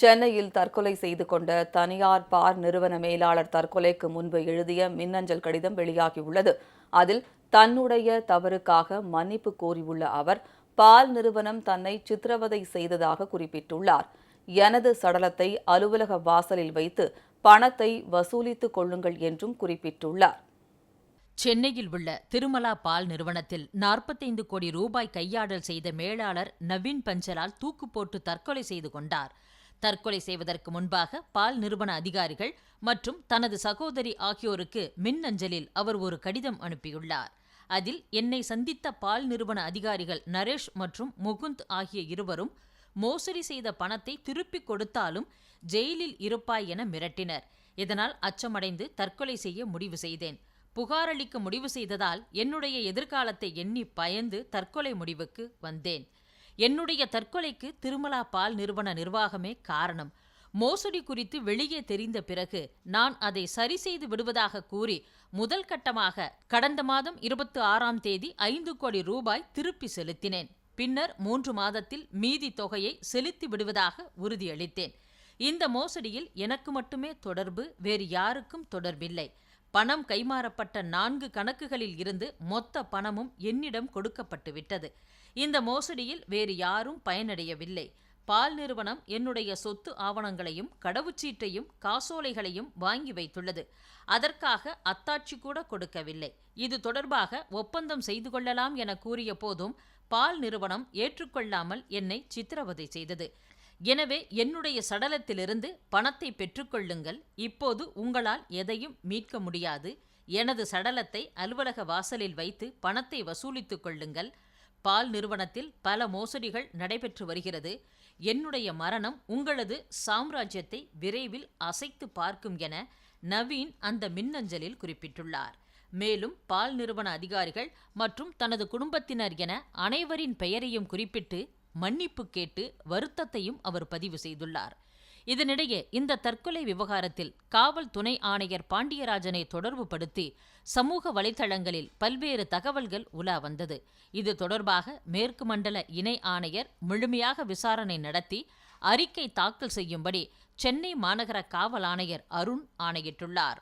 சென்னையில் தற்கொலை செய்து கொண்ட தனியார் பார் நிறுவன மேலாளர் தற்கொலைக்கு முன்பு எழுதிய மின்னஞ்சல் கடிதம் வெளியாகியுள்ளது. அதில் தன்னுடைய தவறுக்காக மன்னிப்பு கோரியுள்ள அவர் பால் நிறுவனம் தன்னை சித்திரவதை செய்ததாக குறிப்பிட்டுள்ளார். எனது சடலத்தை அலுவலக வாசலில் வைத்து பணத்தை வசூலித்துக் கொள்ளுங்கள் என்றும் குறிப்பிட்டுள்ளார். சென்னையில் உள்ள திருமலா பால் நிறுவனத்தில் நாற்பத்தைந்து கோடி ரூபாய் கையாடல் செய்த மேலாளர் நவீன் பஞ்சலால் தூக்கு போட்டு தற்கொலை செய்து கொண்டார். தற்கொலை செய்வதற்கு முன்பாக பால் நிறுவன அதிகாரிகள் மற்றும் தனது சகோதரி ஆகியோருக்கு மின்னஞ்சலில் அவர் ஒரு கடிதம் அனுப்பியுள்ளார். அதில் என்னை சந்தித்த பால் நிறுவன அதிகாரிகள் நரேஷ் மற்றும் முகுந்த் ஆகிய இருவரும் மோசடி செய்த பணத்தை திருப்பிக் கொடுத்தாலும் ஜெயிலில் இருப்பாய் என மிரட்டினர். இதனால் அச்சமடைந்து தற்கொலை செய்ய முடிவு செய்தேன். புகாரளிக்க முடிவு செய்ததால் என்னுடைய எதிர்காலத்தை எண்ணி பயந்து தற்கொலை முடிவுக்கு வந்தேன். என்னுடைய தற்கொலைக்கு திருமலா பால் நிறுவன நிர்வாகமே காரணம். மோசடி குறித்து வெளியே தெரிந்த பிறகு நான் அதை சரி செய்து விடுவதாக கூறி முதல் கட்டமாக கடந்த மாதம் இருபத்தி ஆறாம் தேதி ஐந்து கோடி ரூபாய் திருப்பி செலுத்தினேன். பின்னர் மூன்று மாதத்தில் மீதி தொகையை செலுத்தி விடுவதாக உறுதியளித்தேன். இந்த மோசடியில் எனக்கு மட்டுமே தொடர்பு வேறு யாருக்கும் தொடர்பில்லை. பணம் கைமாறப்பட்ட நான்கு கணக்குகளில் இருந்து மொத்த பணமும் என்னிடம் கொடுக்கப்பட்டு விட்டது இந்த மோசடியில் வேறு யாரும் பயனடையவில்லை. பால் நிறுவனம் என்னுடைய சொத்து ஆவணங்களையும் கடவுச்சீட்டையும் காசோலைகளையும் வாங்கி வைத்துள்ளது. அதற்காக அத்தாட்சி கூட கொடுக்கவில்லை. இது தொடர்பாக ஒப்பந்தம் செய்து கொள்ளலாம் என கூறிய போதும் பால் நிறுவனம் ஏற்றுக்கொள்ளாமல் என்னை சித்திரவதை செய்தது. எனவே என்னுடைய சடலத்திலிருந்து பணத்தை பெற்றுக்கொள்ளுங்கள். இப்போது உங்களால் எதையும் மீட்க முடியாது. எனது சடலத்தை அலுவலக வாசலில் வைத்து பணத்தை வசூலித்துக் கொள்ளுங்கள். பால் நிறுவனத்தில் பல மோசடிகள் நடைபெற்று வருகிறது. என்னுடைய மரணம் உங்களது சாம்ராஜ்யத்தை விரைவில் அசைத்து பார்க்கும் என நவீன் அந்த மின்னஞ்சலில் குறிப்பிட்டுள்ளார். மேலும் பால் நிறுவன அதிகாரிகள் மற்றும் தனது குடும்பத்தினர் என அனைவரின் பெயரையும் குறிப்பிட்டு மன்னிப்பு கேட்டு வருத்தத்தையும் அவர் பதிவு செய்துள்ளார். இதனிடையே இந்த தற்கொலை விவகாரத்தில் காவல் துணை ஆணையர் பாண்டியராஜனை தொடர்புபடுத்தி சமூக வலைதளங்களில் பல்வேறு தகவல்கள் உலா வந்தது. இது தொடர்பாக மேற்கு மண்டல இணை ஆணையர் முழுமையாக விசாரணை நடத்தி அறிக்கை தாக்கல் செய்யும்படி சென்னை மாநகர காவல் ஆணையர் அருண் ஆணையிட்டுள்ளார்.